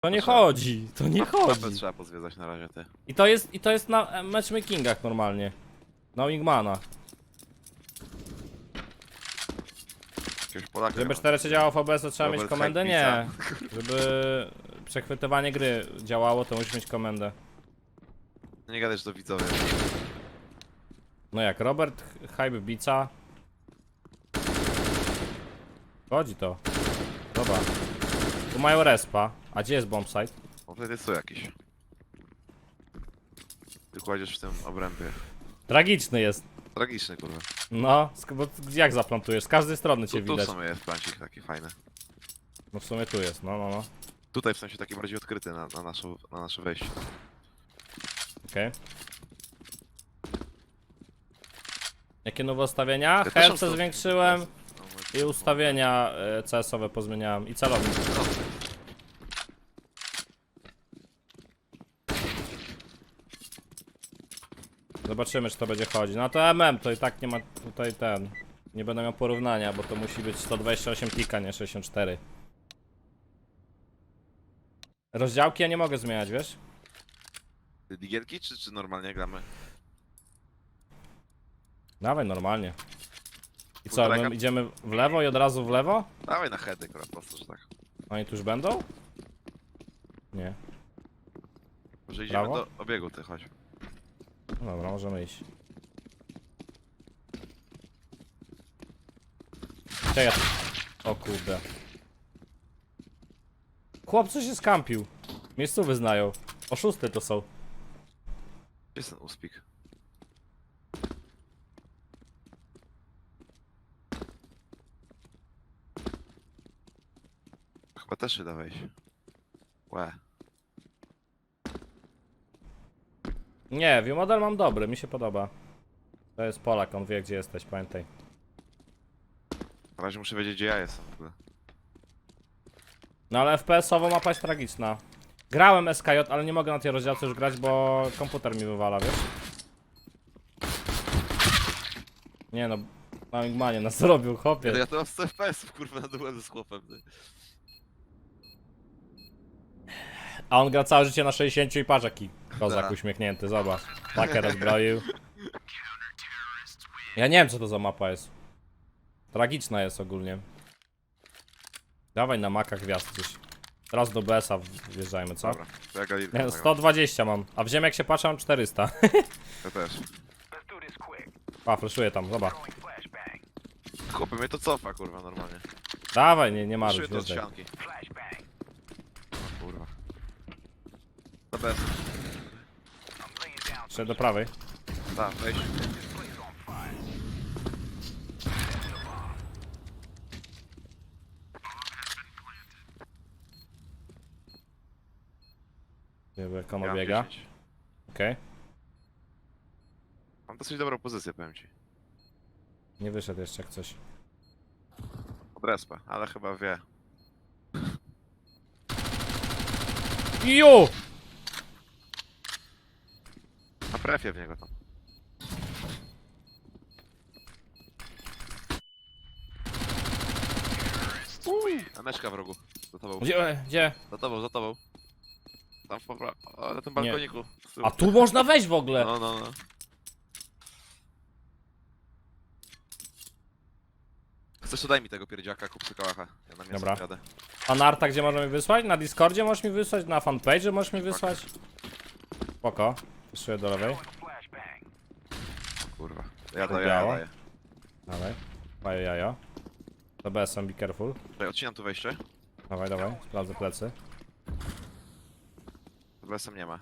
To nie chodzi, to nie Mapę chodzi. trzeba pozwiedzać na razie, ty. I to jest, i to jest na e, matchmakingach normalnie. Na Wingmana. Jakiegoś Polaka. Żeby nie ma. 4 działało w OBS, to trzeba mieć komendę? Nie. Żeby przechwytywanie gry działało, to musi mieć komendę. Nie gadaj, że to widzowie. No jak, Robert Hype Bica. Chodzi to. Dobra. Tu mają respa. A gdzie jest bombsite? O, wtedy są jakiś. Ty kładziesz w tym obrębie. Tragiczny jest. Tragiczny, kurwa. No, sk- bo jak zaplantujesz? Z każdej strony cię Tu, tu w widać. sumie jest plancik taki fajny. No w sumie tu jest, no, no, no. Tutaj w sensie taki bardziej odkryty na, na, naszą, na nasze wejście. Okej. Jakie nowe ustawienia? Ja też Herce mam to- zwiększyłem No, my- i ustawienia e, CS-owe pozmieniałem i celownik. Zobaczymy, czy to będzie chodzić. No to MM to i tak nie ma tutaj ten. Nie będę miał porównania, bo to musi być 128 tika, nie 64. Rozdziałki ja nie mogę zmieniać, wiesz? Ty Digielki czy, czy normalnie gramy? Dawaj normalnie. I co, my idziemy w lewo i od razu w lewo? Dawaj na heady, kurwa, po prostu, że tak. Oni tu już będą? Nie. Może idziemy Brawo. do obiegu, ty chodź. No dobra, możemy iść. Czekaj. O kurde. Chłopcy się skampił. Miejscowy znają. Oszusty to są. Gdzie jest ten uspik? Chyba też się da wejść. Łe. Nie, view model mam dobry, mi się podoba. To jest Polak, on wie gdzie jesteś, pamiętaj. Na razie muszę wiedzieć, gdzie ja jestem w ogóle. No ale FPS-owo mapa jest tragiczna. Grałem SKJ, ale nie mogę na tej rozdziałce już grać, bo komputer mi wywala, wiesz? Nie no, na Wingmanie nas zrobił, Ja, chłopie. ja to mam 100 FPS-ów, kurwa, na duelu z chłopem. Ty. A on gra całe życie na 60 i patrz jaki kozak Tak. uśmiechnięty, zobacz. Takie rozbroił. Ja nie wiem co to za mapa jest. Tragiczna jest ogólnie. Dawaj na maka gwiazd gdzieś. Teraz do BS-a wjeżdżajmy, co? Dobra, to ja Galilkę Nie, no, zagram. 120 mam, a w ziemi jak się patrzę mam 400. Ja też. Pa, flashuję tam, zobacz. Chłopie, mnie to cofa, kurwa, normalnie. Dawaj, nie, nie marudź, Czuję to od wjeżdżaj. ścianki. O, kurwa. To bez. Jeszcze do prawej. Tak, weź. Jak on Ja mam biega. 10. Okej. Mam dosyć dobrą pozycję, powiem ci. Nie wyszedł jeszcze jak coś. Od respa, ale chyba wie. Ju! Na prefie w niego tam. Uj! Aneczka w rogu. Za tobą. Gdzie? Gdzie? Za tobą, za tobą. Tam w popra... O, na tym balkoniku. Z tyłu. A tu można wejść w ogóle! No, no, no. Chcesz, to daj mi tego pierdziaka, kup sobie kałacha. Ja na miasto Dobra. jadę. A narta gdzie możemy wysłać? Na Discordzie możesz mi wysłać? Na fanpage możesz mi wysłać? Spoko. Wyszuję do lewej. Kurwa. Ja To daję, ja daję. Dawaj. Daję jajo. To BSM, be careful. Czekaj, odcinam tu wejście. Dawaj, dawaj. Sprawdzę plecy. Lesem nie ma.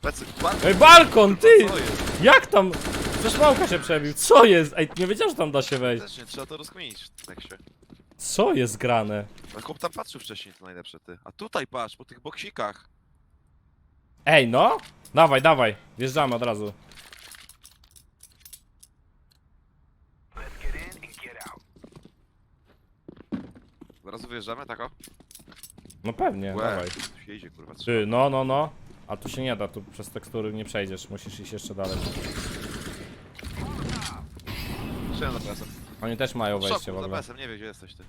Plecy! Ej, balkon, ty! Co jest? Jak tam? Przecież małka się przebił. Co jest? Ej, nie wiedziałem, że tam da się wejść. Też nie, trzeba to rozkminić w tekście. Co jest grane? Ale chłop tam patrzył wcześniej, to najlepsze ty. A tutaj patrz, po tych boksikach. Ej, no? Dawaj, dawaj. Wjeżdżamy od razu. Od razu wyjeżdżamy, tak o? No pewnie, Łe, dawaj. tu się idzie, kurwa. Ty, no, no, no. A tu się nie da, tu przez tekstury nie przejdziesz. Musisz iść jeszcze dalej. Trzeba za presem. Oni też mają wejście w Szoku, za ogóle. nie wie gdzie jesteś ty.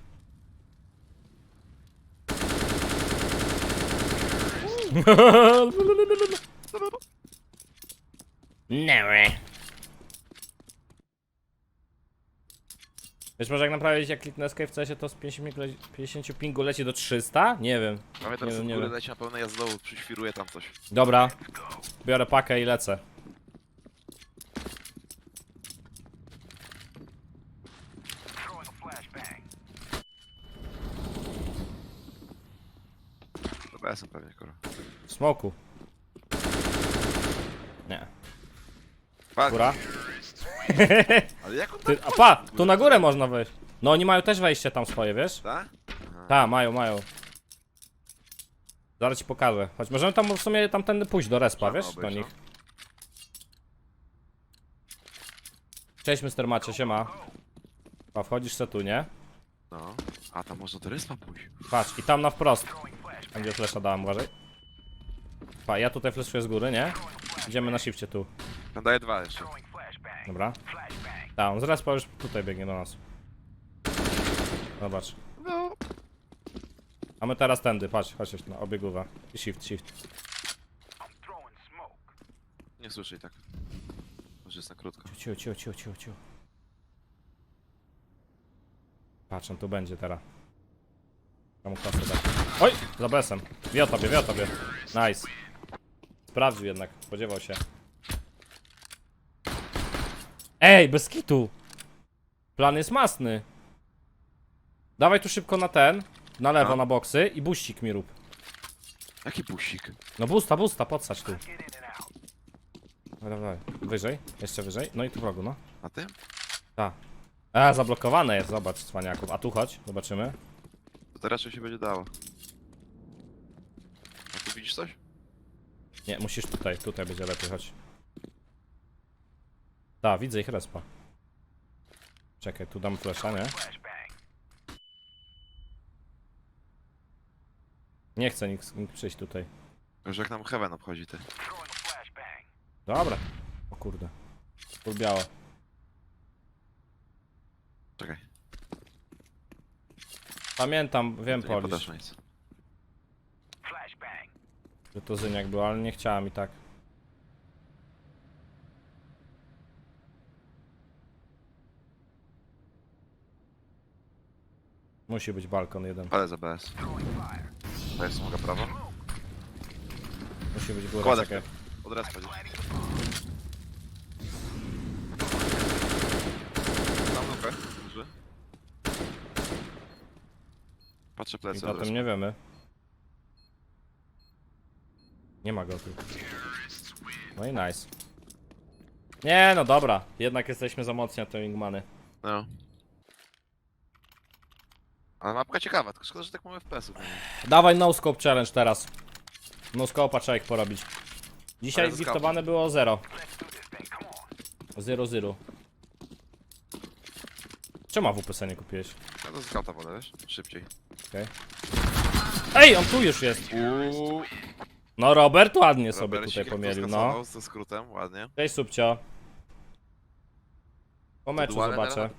Nie. Wiesz, może jak naprawić, jak kliknę escape w CS-ie, to z 50, le- 50 pingu leci do 300? Nie wiem. A mnie teraz wiem, z nie góry wiem. leci na pełnej, ja z dołu przyświruję tam coś. Dobra. Biorę pakę i lecę. Jestem pewnie, kurwa. W smoku. Nie. Fuck, Góra. ale jak on Ty, tak a pa, tu na górę można wejść. No oni mają też wejście tam swoje, wiesz? Tak? Tak, mają, mają. Zaraz ci pokażę. Choć możemy tam w sumie tamtędy pójść do respa, wiesz? Do obejść, nich. Cześć Mr. Macie, siema. Pa, wchodzisz se tu, nie? No. A tam można do respa pójść. Patrz, i tam na wprost. Tam gdzie flesza dałem, uważaj. Pa, ja tutaj fleszuję z góry, nie? Idziemy na shifcie tu. Tam daję dwa jeszcze. Dobra. Tak, on z respa już tutaj biegnie do nas. Zobacz. No. A my teraz tędy, patrz, chodź na obiegówę. I shift, shift. Nie słyszę i tak. Może jest na krótko. Ciu, ciu, ciu, ciu, ciu. Patrz, on tu będzie teraz. Tam klasę da. Oj! Za besem. Wie o tobie, wie o tobie. Nice. Sprawdził jednak, spodziewał się. Ej, bez kitu! Plan jest masny. Dawaj tu szybko na ten, na lewo, No. na boksy i buścik mi rób. Jaki busik? No busta, busta, podsadź tu. Dawaj, dawaj. Wyżej, jeszcze wyżej. No i tu w rogu, no. Na tym? Tak. A, zablokowane jest, zobacz, cwaniaków. A tu chodź, zobaczymy. To teraz się będzie dało. A tu widzisz coś? Nie, musisz tutaj, tutaj będzie lepiej, chodź. Tak, widzę ich respa. Czekaj, tu dam flasha, nie? Nie chce nikt, nikt przyjść tutaj. Już jak nam Heaven obchodzi ty. Dobra. O kurde. Full białe. Czekaj. Pamiętam, wiem To nie nic. że to Zyniak był, ale nie chciałem i tak. Musi być balkon jeden. Ale za BS. To jest smoga prawo. Musi być góra, Kładę czekaj. Od respa gdzieś. Tam lupę. Patrzę I plecy o tym nie wiemy. Nie ma go tu. No i nice. Nie, no dobra. Jednak jesteśmy za mocni na te wingmany. No. Ale mapka ciekawa, tylko szkoda, że tak mamy FPS-ów. Dawaj no scope challenge teraz. No scope'a trzeba ich porobić. Dzisiaj Ale ze giftowane było 0. 0 0. Czemu AWP nie kupiłeś? Ja to skauta wolę, wiesz? Szybciej. Ej, on tu już jest! Uuu. No Robert ładnie sobie tutaj pomielił, no. skasował Ze skrótem, ładnie. Cześć Subcio. Po meczu Duale teraz zobaczę.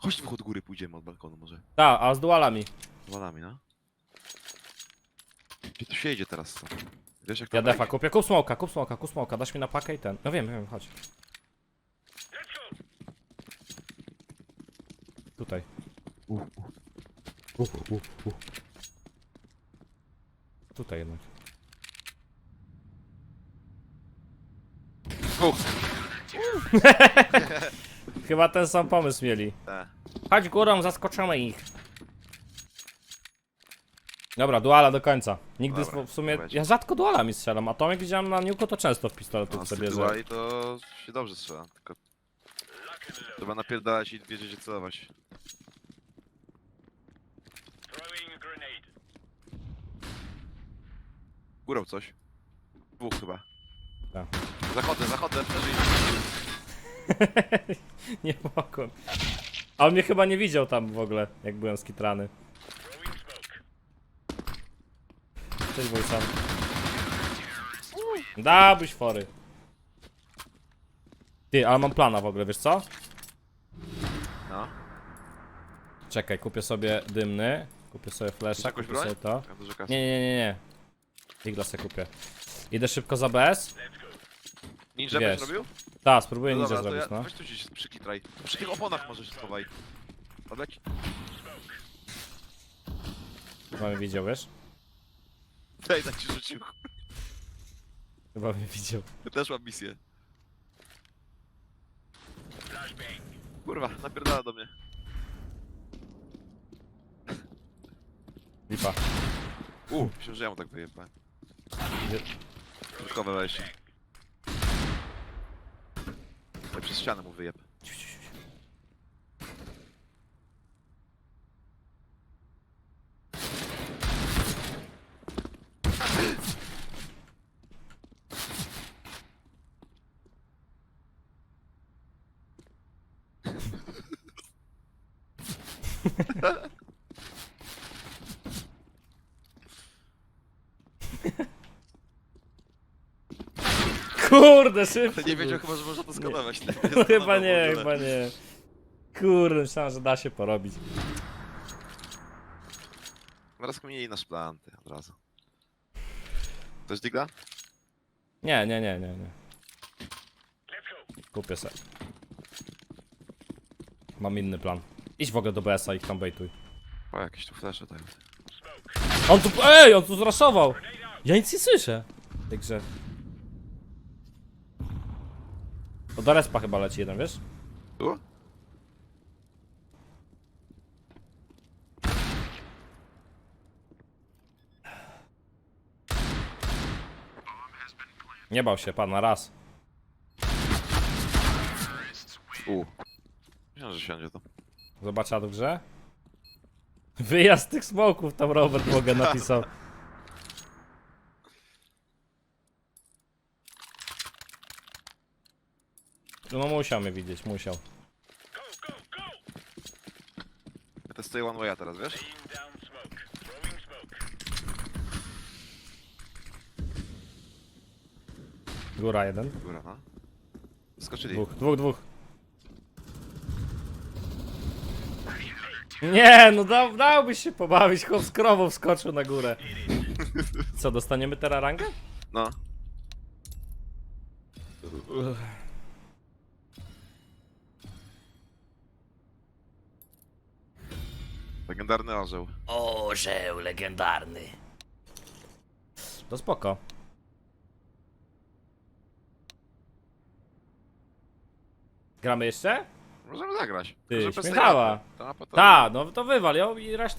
Chodź w od góry pójdziemy od balkonu może. Tak, a z dualami. Z walami, no. Gdzie tu się idzie teraz? Wiesz jak Ja tam defa kupię. Kup smoka, kup smoka, kup smoka. Dasz mi na pakę i ten. No wiem, wiem, chodź. Tutaj. Tutaj jednak. Uch, Chyba ten sam pomysł mieli. te. Chodź górą, zaskoczymy ich. Dobra, duala do końca. Nigdy Dobra, w sumie. Ja rzadko dualami strzelam, a Tomek widziałem na niuko to często w No, pistoletówce z bierze. duali to się dobrze strzela, tylko... Trzeba napierdalać i wiedzieć gdzie celować. Górą coś. Dwóch chyba. Tak. Zachodzę, zachodzę, przeżyj. nie mogłem. A on mnie chyba nie widział tam w ogóle, jak byłem skitrany. Cześć Wojsan. Dałbyś fory. Ty, ale mam plana w ogóle, wiesz co? No. Czekaj, kupię sobie dymny Kupię sobie flesza, jakąś kupię broń? sobie to. Ja dużo kasy. Nie, nie, nie, nie. Digla sobie kupię. Idę szybko za BS. Ninja Wiesz. byś robił? Tak, spróbuję No ninja dobra, to zrobić, ja, no. weź tu gdzieś przykitraj. Przy tych oponach może się schowaj. Odleć. Chyba mnie widział, wiesz? Daj, tak ci rzucił. Chyba mnie widział. Też mam misję. Kurwa, napierdala do mnie. Lipa. U, myślę, że ja mu tak wyjebałem. Gdzie- Krótkowe wejście. Ja przez ścianę mu wyjeb. Kurde, szybko. Nie wiedział chyba, że można to skanować. Nie, No chyba nie, chyba nie. Kurde, myślałem, że da się porobić. Zaraz kmieni nasz plan, ty, od razu. Ktoś digla? Nie, nie, nie, nie, nie. Kupię se. Mam inny plan. Idź w ogóle do BS-a i ich tam bejtuj. O, jakieś tu flesze dają. On tu, ej, on tu zraszował! Ja nic nie słyszę. w tej grze. To do respa chyba leci jeden, wiesz? Tu? Nie bał się, pan, na raz. U. Myślałem, że siądzie to. Zobacz, a w grze? Wyjazd tych smoków tam Robert mogę napisał. No musiał mnie widzieć, musiał. Ja testuję one way'a teraz, wiesz? Góra jeden. Góra, no. Skoczyli. Dwóch, dwóch, dwóch. Nie, no dałbyś się pobawić, chłop z krową wskoczył na górę. Co, dostaniemy teraz rangę? No. Legendarny orzeł. Orzeł legendarny. To spoko. Gramy jeszcze? Możemy zagrać. Ty, Tylko, że bez tej śmiechała. Ta Tak, no to wywal ją i reszta